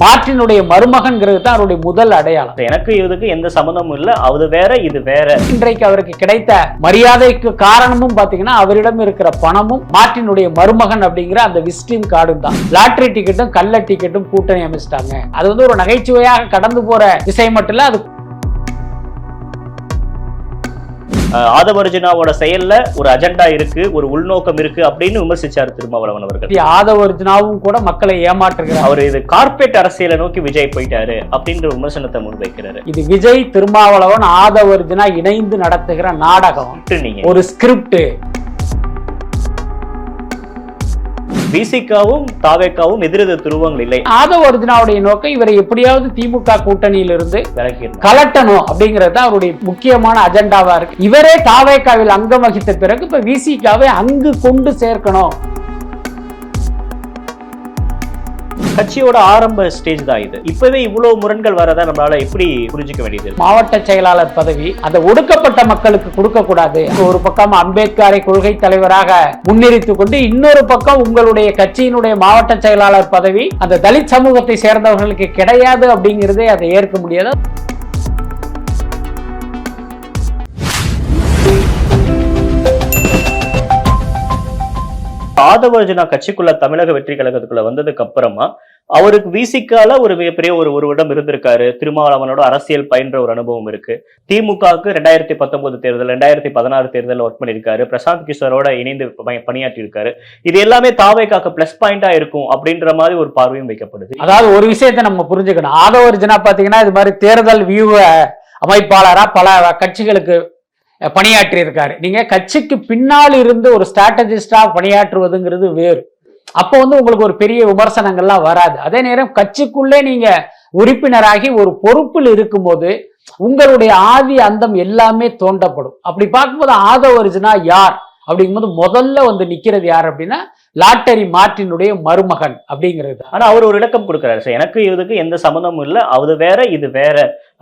மார்ட்டினுடைய மருமகன்கிறது தான் அவருடைய முதல் அடையாளம். எனக்கு இதுக்கு எந்த சம்மந்தமும் இல்ல அது வேற இது வேற. இன்றைக்கு அவருக்கு கிடைத்த மரியாதைக்கு காரணமும் பாத்தீங்கன்னா அவரிடம் இருக்கிற பணமும் மார்ட்டினுடைய மருமகன் அப்படிங்கிற அந்த விசிட்டிங் கார்டும் தான். லாட்டரி டிக்கெட்டும் கள்ள டிக்கெட்டும் கூட்டணி அமைச்சிட்டாங்க. அது வந்து ஒரு நகைச்சுவையாக கடந்து போற விஷயம் மட்டும் இல்ல அது ஆதவர்ஜுனாவோட செயல்ல ஒரு அஜெண்டா இருக்கு ஒரு உள்நோக்கம் இருக்கு அப்படின்னு விமர்சிச்சார் திருமாவளவன் அவர்கள். ஆதவர்ஜுனாவும் கூட மக்களை ஏமாற்றுகிறார். அவர் இது கார்ப்பரேட் அரசியலை நோக்கி விஜய் போயிட்டாரு அப்படின்ற விமர்சனத்தை முன்வைக்கிறாரு. இது விஜய் திருமாவளவன் ஆதவர்ஜுனா இணைந்து நடத்துகிற நாடகம். ஒரு ஸ்கிரிப்ட் பிசிகாவும் தாவேக்காவும் எதிரெதிர் துருவங்கள் இல்லை. ஆதவர்ஜுனாவுடைய நோக்கம் இவரை எப்படியாவது திமுக கூட்டணியிலிருந்து விலகி கலட்டணும் அப்படிங்கிறது அவருடைய முக்கியமான அஜெண்டாவா இருக்கு. இவரே தாவேக்காவில் அங்கம் வகித்த பிறகு இப்ப விசிகாவை அங்கு கொண்டு சேர்க்கணும். கட்சியோட ஆரம்ப ஸ்டேஜ் தான் இது. இப்பவே இவ்வளவு முரண்கள் வரதை நம்மளால எப்படி புரிஞ்சுக்க வேண்டியது? மாவட்ட செயலாளர் பதவி அந்த ஒடுக்கப்பட்ட மக்களுக்கு கொடுக்க கூடாது ஒரு பக்கம் அம்பேத்கரை கொள்கை தலைவராக முன்னிறுத்திக் கொண்டு இன்னொரு பக்கம் உங்களுடைய கட்சியினுடைய மாவட்ட செயலாளர் பதவி அந்த தலித் சமூகத்தை சேர்ந்தவர்களுக்கு கிடையாது அப்படிங்கிறதே அதை ஏற்க முடியாது. ஆதவர்ஜுனா கட்சிக்குள்ள தமிழக வெற்றி கழகத்துக்குள்ள வந்ததுக்கு அப்புறமா அவருக்கு விசிக்கால ஒரு மிகப்பெரிய ஒரு ஒரு இடம் இருந்திருக்காரு. திருமாவளவனோட அரசியல் பயின்ற ஒரு அனுபவம் இருக்கு. திமுகவுக்கு ரெண்டாயிரத்தி பத்தொன்பது தேர்தல் ரெண்டாயிரத்தி பதினாறு தேர்தல் ஒர்க் பண்ணியிருக்காரு. பிரசாந்த் கிஷோரோட இணைந்து பணியாற்றி இருக்காரு இது எல்லாமே தாவேக்காக்கு பிளஸ் பாயிண்டா இருக்கும் அப்படின்ற மாதிரி ஒரு பார்வையும் வைக்கப்படுது. அதாவது ஒரு விஷயத்த நம்ம புரிஞ்சுக்கணும். ஆதவர்ஜுனா பாத்தீங்கன்னா இது மாதிரி தேர்தல் வியூக அமைப்பாளரா பல கட்சிகளுக்கு பணியாற்றி இருக்காரு நீங்க கட்சிக்கு பின்னால் இருந்து ஒரு ஸ்ட்ராட்டஜிஸ்டா பணியாற்றுவதுங்கிறது வேறு. அப்போ வந்து உங்களுக்கு ஒரு பெரிய விமர்சனங்கள்லாம் வராது. அதே நேரம் கட்சிக்குள்ளே நீங்க உறுப்பினராகி ஒரு பொறுப்பில் இருக்கும்போது உங்களுடைய ஆதி அந்தம் எல்லாமே தோண்டப்படும். அப்படி பார்க்கும்போது ஆதவர்ஜுனா யார்? அப்படிங்கும்போது முதல்ல வந்து நிக்கிறது யார் அப்படின்னா லாட்டரி மார்ட்டினுடைய மருமகன் அப்படிங்கிறது ஆனா அவர் ஒரு விளக்கம் கொடுக்குறாரு. சார் எனக்கு இதுக்கு எந்த சம்மந்தமும் இல்ல. அது வேற இது வேற.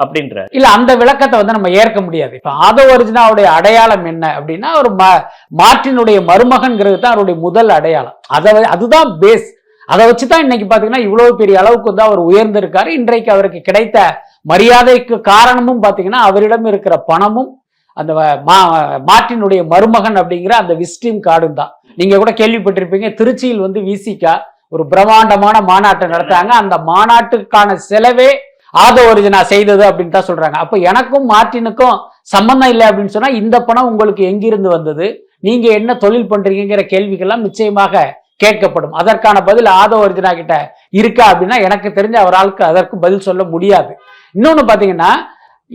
அப்படின்ற இல்ல அந்த விளக்கத்தை வந்து நம்ம ஏற்க முடியாது. இப்ப ஆதவர்ஜுனாவுடைய அடையாளம் என்ன அப்படின்னா ஒரு ம- மார்ட்டினுடைய மருமகன்கிறது தான் அவருடைய முதல் அடையாளம். அதை அதுதான் பேஸ் அதை வச்சு தான் இன்னைக்கு பாத்தீங்கன்னா இவ்வளவு பெரிய அளவுக்கு வந்து அவர் உயர்ந்திருக்காரு. இன்றைக்கு அவருக்கு கிடைத்த மரியாதைக்கு காரணமும் பாத்தீங்கன்னா அவரிடம் இருக்கிற பணமும் அந்த வ- மா- மார்ட்டினுடைய மருமகன் அப்படிங்கிற அந்த விஸ்டீம் கார்டும் தான். நீங்க கூட கேள்விப்பட்டிருப்பீங்க திருச்சியில் வந்து விசிகா ஒரு பிரம்மாண்டமான மாநாட்டை நடத்தாங்க அந்த மாநாட்டுக்கான செலவே ஆதோ ஒரிஜினா செய்தது அப்படின்னு தான் சொல்றாங்க. அப்ப எனக்கும் மார்ட்டினுக்கும் சம்பந்தம் இல்லை அப்படின்னு சொன்னா இந்த பணம் உங்களுக்கு எங்கிருந்து வந்தது? நீங்க என்ன தொழில் பண்றீங்கிற கேள்விகள்லாம் நிச்சயமாக கேட்கப்படும். அதற்கான பதில் ஆதவர்ஜனா கிட்ட இருக்கா அப்படின்னா எனக்கு தெரிஞ்ச அவராளுக்கு அதற்கு பதில் சொல்ல முடியாது. இன்னொன்னு பாத்தீங்கன்னா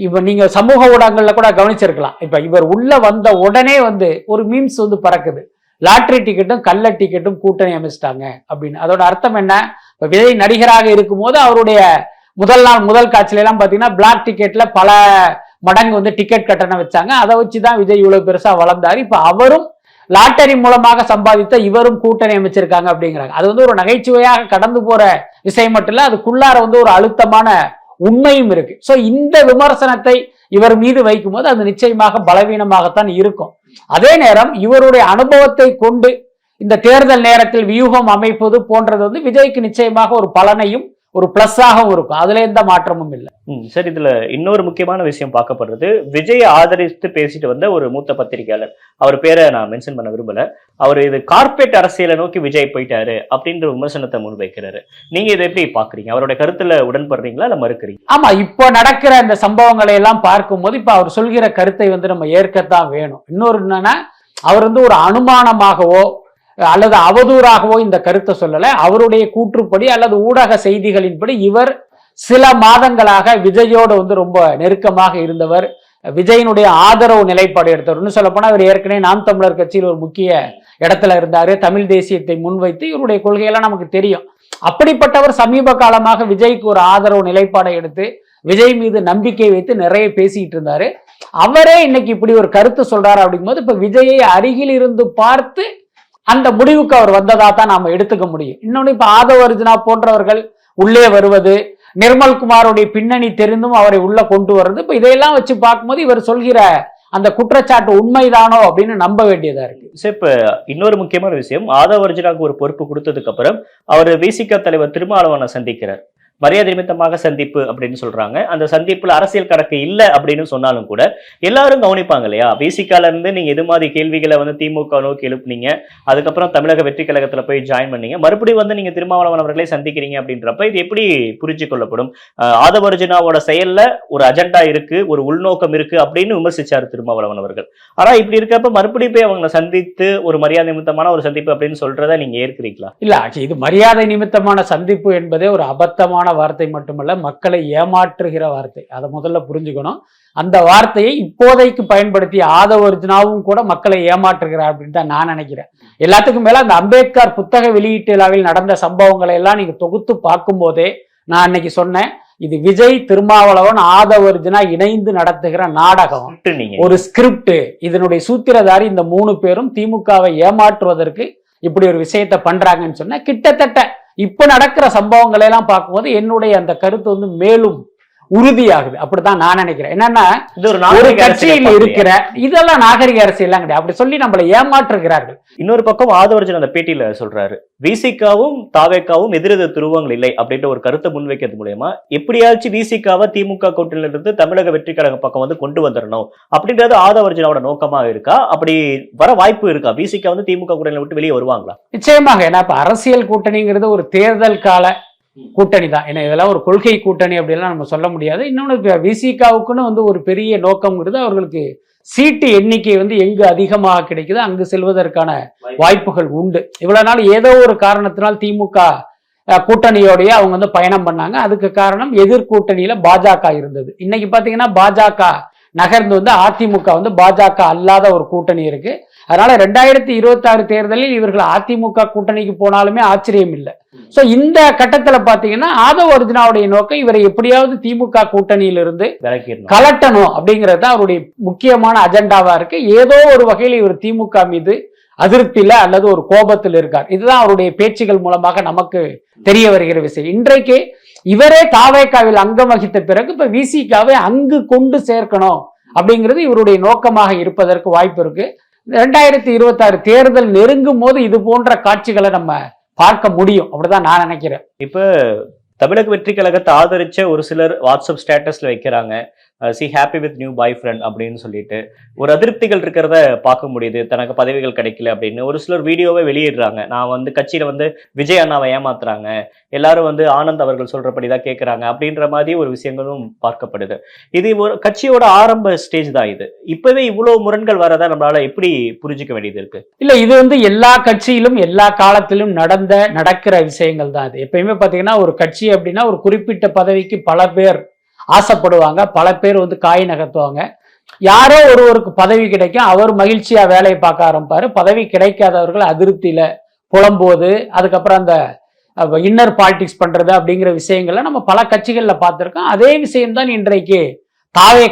இப்போ நீங்க சமூக ஊடகங்கள்ல கூட கவனிச்சிருக்கலாம். இப்ப இவர் உள்ள வந்த உடனே வந்து ஒரு மீம்ஸ் வந்து பறக்குது. லாட்டரி டிக்கெட்டும் கள்ள டிக்கெட்டும் கூட்டணி அமைச்சிட்டாங்க அப்படின்னு. அதோட அர்த்தம் என்ன? இப்ப விஜய் நடிகராக இருக்கும்போது அவருடைய முதல் நாள் முதல் காட்சியில எல்லாம் பாத்தீங்கன்னா பிளாக் டிக்கெட்ல பல மடங்கு வந்து டிக்கெட் கட்டணம் வச்சாங்க. அதை வச்சுதான் விஜய் இவ்வளவு பெருசா வளர்ந்தாரு. இப்ப அவரும் லாட்டரி மூலமாக சம்பாதித்த இவரும் கூட்டணி அமைச்சிருக்காங்க அப்படிங்கிறாங்க. அது வந்து ஒரு நகைச்சுவையாக கடந்து போற விஷயம் மட்டும் இல்ல அதுக்குள்ளார வந்து ஒரு அழுத்தமான உண்மையும் இருக்கு. சோ இந்த விமர்சனத்தை இவர் மீது வைக்கும்போது அது நிச்சயமாக பலவீனமாகத்தான் இருக்கும். அதே நேரம் இவருடைய அனுபவத்தை கொண்டு இந்த தேர்தல் நேரத்தில் வியூகம் அமைப்பது போன்றது வந்து விஜய்க்கு நிச்சயமாக ஒரு பலனையும் ஒரு பிளஸ்ஸாகவும் இருக்கும். அதுல எந்த மாற்றமும் இல்லை. சரி இதுல இன்னொரு முக்கியமான விஷயம் பார்க்கப்படுறது. விஜயை ஆதரித்து பேசிட்டு வந்த ஒரு மூத்த பத்திரிகையாளர். அவர் பேரை நான் மென்ஷன் பண்ண விரும்பல. அவர் இது கார்ப்பரேட் அரசியலை நோக்கி விஜய் போயிட்டாரு அப்படின்ற விமர்சனத்தை முன்வைக்கிறாரு. நீங்க இதை எப்படி பாக்குறீங்க அவருடைய கருத்துல உடன்படுறீங்களா இல்ல மறுக்கிறீங்க? ஆமா இப்போ நடக்கிற இந்த சம்பவங்களை எல்லாம் பார்க்கும்போது இப்ப அவர் சொல்கிற கருத்தை வந்து நம்ம ஏற்கத்தான் வேணும். இன்னொரு என்னன்னா அவர் வந்து ஒரு அனுமானமாகவோ அல்லது அவதூறாகவோ இந்த கருத்தை சொல்லலை. அவருடைய கூற்றுப்படி அல்லது ஊடக செய்திகளின்படி இவர் சில மாதங்களாக விஜயோடு வந்து ரொம்ப நெருக்கமாக இருந்தவர். விஜயனுடைய ஆதரவு நிலைப்பாடு எடுத்தவர். இன்னும் சொல்லப்போனால் இவர் ஏற்கனவே நாம் தமிழர் கட்சியில் ஒரு முக்கிய இடத்துல இருந்தார். தமிழ் தேசியத்தை முன்வைத்து இவருடைய கொள்கையெல்லாம் நமக்கு தெரியும். அப்படிப்பட்டவர் சமீப காலமாக விஜய்க்கு ஒரு ஆதரவு நிலைப்பாடை எடுத்து விஜய் மீது நம்பிக்கை வைத்து நிறைய பேசிட்டு இருந்தாரு. அவரே இன்னைக்கு இப்படி ஒரு கருத்து சொல்றாரு அப்படிங்கும்போது இப்ப விஜயை அருகில் இருந்து பார்த்து அந்த முடிவுக்கு அவர் வந்ததா தான் நாம எடுத்துக்க முடியும். இன்னொன்னு இப்ப ஆதவ அர்ஜுனா போன்றவர்கள் உள்ளே வருவது நிர்மல்குமாருடைய பின்னணி தெரிந்தும் அவரை உள்ள கொண்டு வர்றது இப்ப இதையெல்லாம் வச்சு பார்க்கும்போது இவர் சொல்கிற அந்த குற்றச்சாட்டு உண்மைதானோ அப்படின்னு நம்ப வேண்டியதா இருக்கு. சரி, இப்ப இன்னொரு முக்கியமான விஷயம் ஆதவ ஒரு பொறுப்பு கொடுத்ததுக்கு அப்புறம் அவர் விசிக தலைவர் திருமாவளவனை சந்திக்கிறார். மரியாதை நிமித்தமாக சந்திப்பு அப்படின்னு சொல்றாங்க. அந்த சந்திப்புல அரசியல் கணக்கு இல்ல அப்படின்னு சொன்னாலும் கூட எல்லாரும் கவனிப்பாங்க இல்லையா? பிசிகால இருந்து நீங்க எது மாதிரி கேள்விகளை வந்து திமுக நோக்கி எழுப்புனீங்க? அதுக்கப்புறம் தமிழக வெற்றி கழகத்துல போய் ஜாயின் பண்ணீங்க. மறுபடியும் வந்து நீங்க திருமாவளவன் அவர்களை சந்திக்கிறீங்க அப்படின்றப்ப இது எப்படி புரிஞ்சு கொள்ளப்படும்? ஆதவர்ஜுனாவோட செயல்ல ஒரு அஜெண்டா இருக்கு ஒரு உள்நோக்கம் இருக்கு அப்படின்னு விமர்சிச்சாரு திருமாவளவன் அவர்கள். ஆனா இப்படி இருக்கப்ப மறுபடியும் போய் அவங்களை சந்தித்து ஒரு மரியாதை நிமித்தமான ஒரு சந்திப்பு அப்படின்னு சொல்றதை நீங்க ஏற்கிறீங்களா? இல்ல இது மரியாதை நிமித்தமான சந்திப்பு என்பதே ஒரு அபத்தமான வார்த்தை மட்டுமல்ல மக்களை ஏமாற்றுகிற வார்த்தை. அதை முதல்ல புரிஞ்சுக்கணும். அந்த வார்த்தையை இப்போதைக்கு பயன்படுத்திய ஆதவ அர்ஜுனாவும் கூட மக்களை ஏமாற்றுகிறார் அப்படின்னு தான் நான் நினைக்கிறேன். எல்லாத்துக்கும் மேல அந்த அம்பேத்கர் புத்தக வெளியீட்டு விழாவில் நடந்த சம்பவங்களை எல்லாம் நீங்க தொகுத்து பார்க்கும்போதே நான் அன்னைக்கு சொன்னேன் இது விஜய் திருமாவளவன் ஆதவ அர்ஜுனா இணைந்து நடத்துகிற நாடகம். ஒரு ஸ்கிரிப்ட் இதனுடைய சூத்திரதாரி இந்த மூணு பேரும் திமுகவை ஏமாற்றுவதற்கு இப்படி ஒரு விஷயத்தை பண்றாங்கன்னு சொன்னா கிட்டத்தட்ட இப்போ நடக்கிற சம்பவங்களை எல்லாம் பார்க்கும்போது என்னுடைய அந்த கருத்து வந்து மேலும் உறுதியாகுது. அப்படிதான் நான் நினைக்கிறேன். என்னன்னா இது ஒரு கட்சியில்? இருக்கிற இதெல்லாம் நாகரிக அரசியல் கிடையாது. அப்படி சொல்லி நம்மளை ஏமாற்றுகிறார்கள். இன்னொரு பக்கம் ஆதவர்ஜன் அந்த பேட்டியில சொல்றாரு விசிகாவும் தாவேக்காவும் எதிரெதிர் துருவங்கள் இல்லை அப்படின்ற ஒரு கருத்தை முன்வைக்கிறது மூலயமா எப்படியாச்சும் விசிகாவை திமுக கூட்டணியில இருந்து தமிழக வெற்றி கழக பக்கம் வந்து கொண்டு வந்துடணும் அப்படின்றது ஆதவர்ஜனோட நோக்கமா இருக்கா? அப்படி வர வாய்ப்பு இருக்கா? விசிகா வந்து திமுக கூட்டணியில விட்டு வெளியே வருவாங்களா? நிச்சயமாக. ஏன்னா இப்ப அரசியல் கூட்டணிங்கிறது ஒரு தேர்தல் கால கூட்டணி தான். ஏன்னா இதெல்லாம் ஒரு கொள்கை கூட்டணி அப்படிலாம் நம்ம சொல்ல முடியாது. இன்னொன்று விசிகாவுக்குன்னு வந்து ஒரு பெரிய நோக்கம்ங்கிறது அவர்களுக்கு சீட்டு எண்ணிக்கை வந்து எங்கு அதிகமாக கிடைக்குதோ அங்கு செல்வதற்கான வாய்ப்புகள் உண்டு. இவ்வளவு நாள் ஏதோ ஒரு காரணத்தினால் திமுக கூட்டணியோடயே அவங்க வந்து பயணம் பண்ணாங்க. அதுக்கு காரணம் எதிர்கூட்டணியில பாஜக இருந்தது. இன்னைக்கு பாத்தீங்கன்னா பாஜக நகர்ந்து வந்து அதிமுக வந்து பாஜக அல்லாத ஒரு கூட்டணி இருக்கு. அதனால ரெண்டாயிரத்தி இருபத்தி ஆறு தேர்தலில் இவர்கள் அதிமுக கூட்டணிக்கு போனாலுமே ஆச்சரியம் இல்லை. சோ இந்த கட்டத்துல பாத்தீங்கன்னா ஆதவ அர்ஜுனாவுடைய நோக்கம் இவரை எப்படியாவது திமுக கூட்டணியிலிருந்து கலட்டணும் அப்படிங்கிறது தான் அவருடைய முக்கியமான அஜெண்டாவா இருக்கு. ஏதோ ஒரு வகையில் இவர் திமுக மீது அதிருப்தியில அல்லது ஒரு கோபத்தில் இருக்கார். இதுதான் அவருடைய பேச்சுகள் மூலமாக நமக்கு தெரிய வருகிற விஷயம். இன்றைக்கு இவரே தாவேக்காவில் அங்கம் வகித்த பிறகு இப்ப விசிகாவை அங்கு கொண்டு சேர்க்கணும் அப்படிங்கிறது இவருடைய நோக்கமாக இருப்பதற்கு வாய்ப்பு இருக்கு. ரெண்டாயிரத்தி இருபத்தாறு தேர்தல் நெருங்கும் போது இது போன்ற காட்சிகளை நம்ம பார்க்க முடியும். அப்படிதான் நான் நினைக்கிறேன். இப்ப தமிழக வெற்றி கழகத்தை ஆதரிச்ச ஒரு சிலர் வாட்ஸ்அப் ஸ்டேட்டஸ்ல வைக்கிறாங்க. See happy with new boyfriend அப்படின்னு சொல்லிட்டு ஒரு அதிருப்திகள் இருக்கிறத பார்க்க முடியுது. தனக்கு பதவிகள் கிடைக்கல அப்படின்னு ஒரு சிலர் வீடியோவை வெளியிடுறாங்க. நான் வந்து கட்சியில் வந்து விஜய் அண்ணாவை ஏமாத்துறாங்க. எல்லாரும் வந்து ஆனந்த் அவர்கள் சொல்றபடிதான் கேட்கறாங்க அப்படின்ற மாதிரி ஒரு விஷயங்களும் பார்க்கப்படுது. இது ஒரு கட்சியோட ஆரம்ப ஸ்டேஜ் தான் இது. இப்பவே இவ்வளவு முரண்கள் வரதை நம்மளால எப்படி புரிஞ்சுக்க வேண்டியது இருக்கு? இல்ல இது வந்து எல்லா கட்சியிலும் எல்லா காலத்திலும் நடந்த நடக்கிற விஷயங்கள் தான் அது எப்பயுமே பாத்தீங்கன்னா ஒரு கட்சி அப்படின்னா ஒரு குறிப்பிட்ட பதவிக்கு பல பேர் ஆசைப்படுவாங்க. பல பேர் வந்து காய் நகர்த்துவாங்க. யாரோ ஒருவருக்கு பதவி கிடைக்கும். அவர் மகிழ்ச்சியா வேலையை பார்க்க ஆரம்பிப்பாரு. பதவி கிடைக்காதவர்கள் அதிருப்தியில புலம்போது அதுக்கப்புறம் அந்த இன்னர் பாலிடிக்ஸ் பண்றது அப்படிங்கிற விஷயங்கள்ல நம்ம பல கட்சிகள்ல பார்த்துருக்கோம். அதே விஷயம்தான் இன்றைக்கு தாவே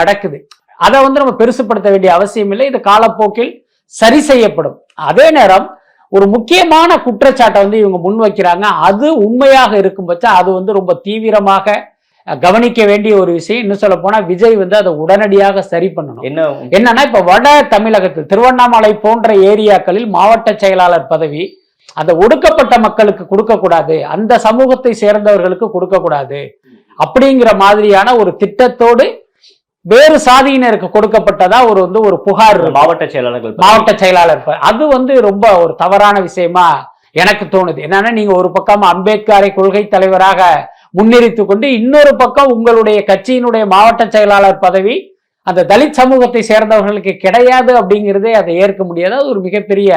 நடக்குது. அதை வந்து நம்ம பெருசுப்படுத்த வேண்டிய அவசியம் இல்லை. இது காலப்போக்கில் சரி செய்யப்படும். அதே நேரம் ஒரு முக்கியமான குற்றச்சாட்டை வந்து இவங்க முன்வைக்கிறாங்க. அது உண்மையாக இருக்கும் பட்சம் அது வந்து ரொம்ப தீவிரமாக கவனிக்க வேண்டிய ஒரு விஷயம் இன்னும் சொல்ல போனா விஜய் வந்து அதை உடனடியாக சரி பண்ணணும் என்ன என்னன்னா இப்ப வட தமிழகத்தில் திருவண்ணாமலை போன்ற ஏரியாக்களில் மாவட்ட செயலாளர் பதவி அந்த ஒடுக்கப்பட்ட மக்களுக்கு கொடுக்கக்கூடாது அந்த சமூகத்தை சேர்ந்தவர்களுக்கு கொடுக்கக்கூடாது அப்படிங்கிற மாதிரியான ஒரு திட்டத்தோடு வேறு சாதியினருக்கு கொடுக்கப்பட்டதா ஒரு வந்து ஒரு புகார். மாவட்ட செயலாளர்கள். மாவட்ட செயலாளர் அது வந்து ரொம்ப ஒரு தவறான விஷயமா எனக்கு தோணுது என்னன்னா நீங்க ஒரு பக்கம் அம்பேத்கரை கொள்கை தலைவராக முன்னிறுத்தி கொண்டு இன்னொரு பக்கம் உங்களுடைய கட்சியினுடைய மாவட்ட செயலாளர் பதவி அந்த தலித் சமூகத்தை சேர்ந்தவர்களுக்கு கிடையாது அப்படிங்கிறதே அதை ஏற்க முடியாது. அது ஒரு மிகப்பெரிய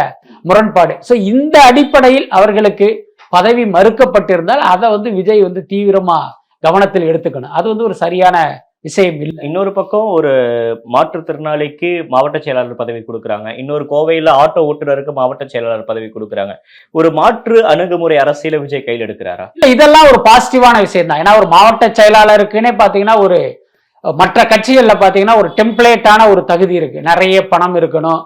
முரண்பாடு. ஸோ இந்த அடிப்படையில் அவர்களுக்கு பதவி மறுக்கப்பட்டிருந்தால் அதை வந்து விஜய் வந்து தீவிரமாக கவனத்தில் எடுத்துக்கணும். அது வந்து ஒரு சரியான விஷயம் இல்லை. இன்னொரு பக்கம் ஒரு மாற்றுத்திறனாளிக்கு மாவட்ட செயலாளர் பதவி கொடுக்குறாங்க. இன்னொரு கோவையில ஆட்டோ ஓட்டுநருக்கு மாவட்ட செயலாளர் பதவி கொடுக்குறாங்க. ஒரு மாற்று அணுகுமுறை அரசியல விஜய் கையில் எடுக்கிறாரா? இல்ல இதெல்லாம் ஒரு பாசிட்டிவான விஷயம் தான். ஏன்னா ஒரு மாவட்ட செயலாளருக்குன்னே பாத்தீங்கன்னா ஒரு மற்ற கட்சிகள்ல பாத்தீங்கன்னா ஒரு டெம்ப்ளேட்டான ஒரு தகுதி இருக்கு. நிறைய பணம் இருக்கணும்.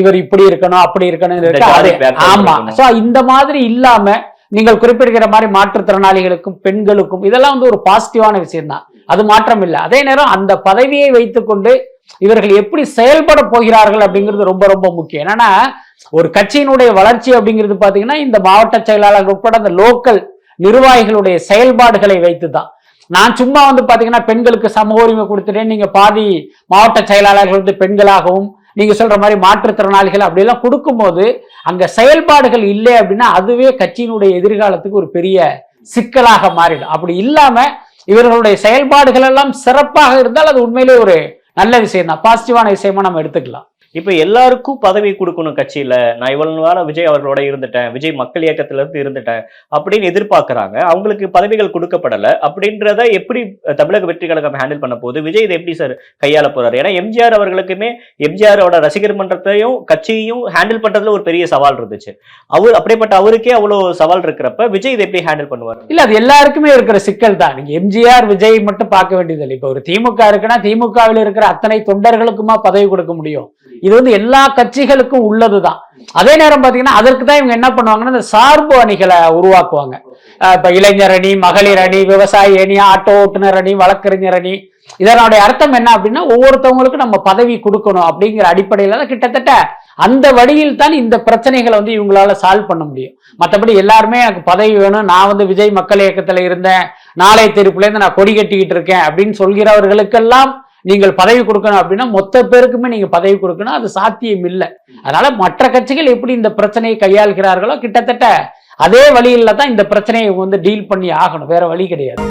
இவர் இப்படி இருக்கணும் அப்படி இருக்கணும் ஆமா. சோ இந்த மாதிரி இல்லாம நீங்கள் குறிப்பிடுகிற மாதிரி மாற்றுத்திறனாளிகளுக்கும் பெண்களுக்கும் இதெல்லாம் வந்து ஒரு பாசிட்டிவான விஷயம் தான். அது மாற்றம் இல்லை அதே நேரம் அந்த பதவியை வைத்துக்கொண்டு இவர்கள் எப்படி செயல்பட போகிறார்கள் அப்படிங்கிறது ரொம்ப ரொம்ப முக்கியம். என்னன்னா ஒரு கட்சியினுடைய வளர்ச்சி அப்படிங்கிறது பாத்தீங்கன்னா இந்த மாவட்ட செயலாளர்கள் உட்பட அந்த லோக்கல் நிர்வாகிகளுடைய செயல்பாடுகளை வைத்து தான் நான் சும்மா வந்து பாத்தீங்கன்னா பெண்களுக்கு சம உரிமை கொடுத்துட்டேன் நீங்க பாதி மாவட்ட செயலாளர்கள் வந்து பெண்களாகவும் நீங்க சொல்ற மாதிரி மாற்றுத்திறனாளிகள் அப்படிலாம் கொடுக்கும்போது அங்க செயல்பாடுகள் இல்லை அப்படின்னா அதுவே கட்சியினுடைய எதிர்காலத்துக்கு ஒரு பெரிய சிக்கலாக மாறிடும். அப்படி இல்லாம இவர்களுடைய செயல்பாடுகள் எல்லாம் சிறப்பாக இருந்தால் அது உண்மையிலே ஒரு நல்ல விஷயம் தான் பாசிட்டிவான விஷயமா நம்ம எடுத்துக்கலாம். இப்போ எல்லாருக்கும் பதவி கொடுக்கணும் கட்சியில. நான் இவ்வளவு நாளா விஜய் அவர்களோட இருந்துட்டேன். விஜய் மக்கள் இயக்கத்துல இருந்து இருந்துட்டேன். அப்படின்னு எதிர்பார்க்குறாங்க. அவங்களுக்கு பதவிகள் கொடுக்கப்படலை. அப்படின்றத எப்படி தமிழக வெற்றி கழகம் ஹேண்டில் பண்ண போகுது? விஜய் இதை எப்படி சார் கையாள போறாரு? ஏன்னா எம்ஜிஆர் அவர்களுக்குமே எம்ஜிஆரோட ரசிகர் மன்றத்தையும் கட்சியையும் ஹேண்டில் பண்றதுல ஒரு பெரிய சவால் இருந்துச்சு. அவர் அப்படிப்பட்ட அவருக்கே அவ்வளவு சவால் இருக்கிறப்ப விஜய் இதை எப்படி ஹேண்டில் பண்ணுவார்? இல்ல அது எல்லாருக்குமே இருக்கிற சிக்கல் தான். நீங்க எம்ஜிஆர் விஜய் மட்டும் பார்க்க வேண்டியதில்லை. இப்போ ஒரு திமுக இருக்குன்னா திமுகவில் இருக்கிற அத்தனை தொண்டர்களுக்குமா பதவி கொடுக்க முடியும்? இது வந்து எல்லா கட்சிகளுக்கும் உள்ளதுதான். அதே நேரம் பாத்தீங்கன்னா அதற்கு தான் இவங்க என்ன பண்ணுவாங்கன்னா இந்த சார்பு அணிகளை உருவாக்குவாங்க. இப்ப இளைஞர் அணி மகளிர் அணி விவசாயி அணி ஆட்டோ ஓட்டுநர் அணி வழக்கறிஞர் அணி. இதனுடைய அர்த்தம் என்ன அப்படின்னா ஒவ்வொருத்தவங்களுக்கும் நம்ம பதவி கொடுக்கணும் அப்படிங்கிற அடிப்படையில தான் கிட்டத்தட்ட அந்த வழியில் தான் இந்த பிரச்சனைகளை வந்து இவங்களால சால்வ் பண்ண முடியும். மற்றபடி எல்லாருமே எனக்கு பதவி வேணும் நான் வந்து விஜய் மக்கள் இயக்கத்துல இருந்தேன் நாளை தெருப்புலேருந்து நான் கொடி கட்டிக்கிட்டு இருக்கேன் அப்படின்னு சொல்கிறவர்களுக்கெல்லாம் நீங்கள் பதவி கொடுக்கணும் அப்படின்னா மொத்த பேருக்குமே நீங்க பதவி கொடுக்கணும். அது சாத்தியம் இல்லை. அதனால மற்ற கட்சிகள் எப்படி இந்த பிரச்சனையை கையாள்கிறார்களோ கிட்டத்தட்ட அதே வழியில் தான் இந்த பிரச்சனையை வந்து டீல் பண்ணி ஆகணும். வேற வழி கிடையாது.